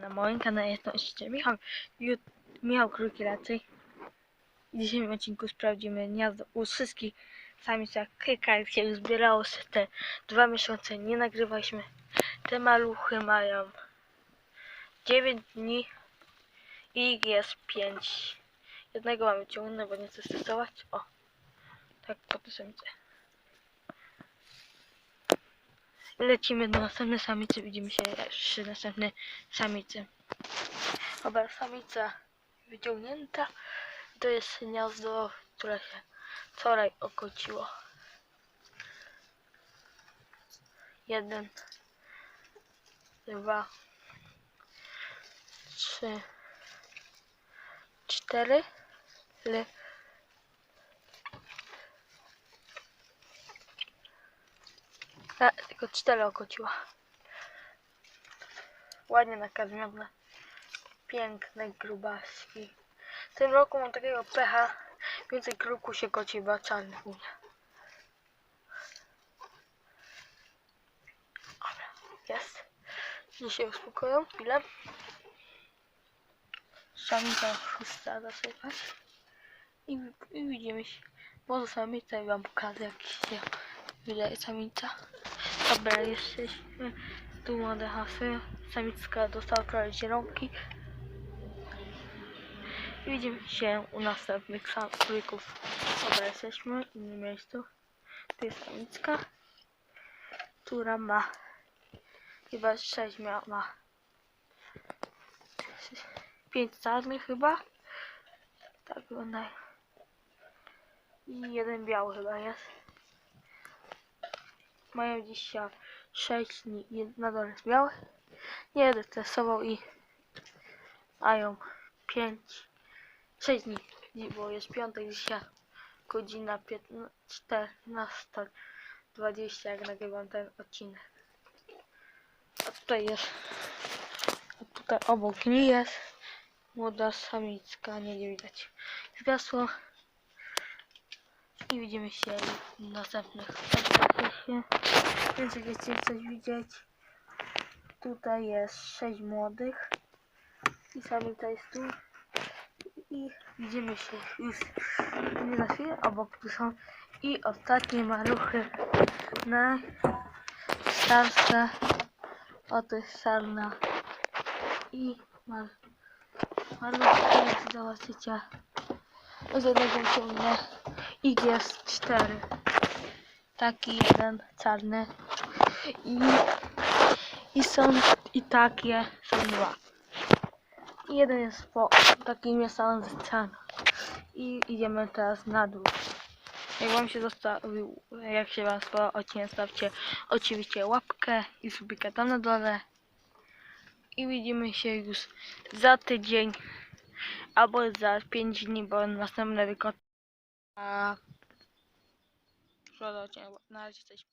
Na moim kanale jest oczywiście Michał, Ju- Michał Krótki raczej. W dzisiejszym odcinku sprawdzimy gniazdo u wszystkich samic jak kilka jak się zbierało się te dwa miesiące nie nagrywaliśmy. Te maluchy mają 9 dni i jest 5. Jednego mamy ciągnę, bo nie chcę stresować. O, tak po te samice. Lecimy do następnej samicy, widzimy się przy następnej samicy. Dobra, samica wyciągnięta. To jest gniazdo, które się wczoraj okociło. Jeden, dwa, trzy, cztery, le, A, tylko cztery okociła. Ładnie nakarmione. Piękne grubaski. W tym roku mam takiego pecha. Więcej kruku się koci, bo czarny u mnie. Dobra, jest. Niech się uspokoją chwilę. Samica szósta zasypać. I, I widzimy się. Może samica i wam pokażę jak się wydaje samica. Dobra, jesteśmy. Tu młode hasy. Samicka dostała trochę zielonki. I widzimy się u następnych sam- królików. Dobra, jesteśmy w innym miejscu. Tu jest samicka, która ma chyba 6 miała. Ma 5 czarnych chyba. Tak wyglądają. I jeden biały chyba jest. Mają dzisiaj 6 dni i na dole jest biały. Nie będę testował i mają 5 6 dni, dni, bo jest piątek dzisiaj godzina 14.20 jak nagrywam ten odcinek. A tutaj jest, a tutaj obok niej jest młoda samicka, nie, nie widać. Zgasło i widzimy się w następnych odcinkach. Więc jak chcecie coś widzieć, tutaj jest 6 młodych. I samica jest tu. I widzimy się już nie za chwilę, obok tu są. I ostatnie maluchy najstarsze oto jest sarna i mal maluchy zobaczycie. Z jednego ciągnę ich jest cztery taki jeden czarny i i są i takie są dwa i jeden jest po takim jest ścian. I idziemy teraz na dół. Jak wam się zostawił, jak się wam spodobał odcinek, stawcie oczywiście łapkę i subika tam na dole. I widzimy się już za tydzień albo za 5 dni, bo następne wykon... A... Szkoda na razie coś.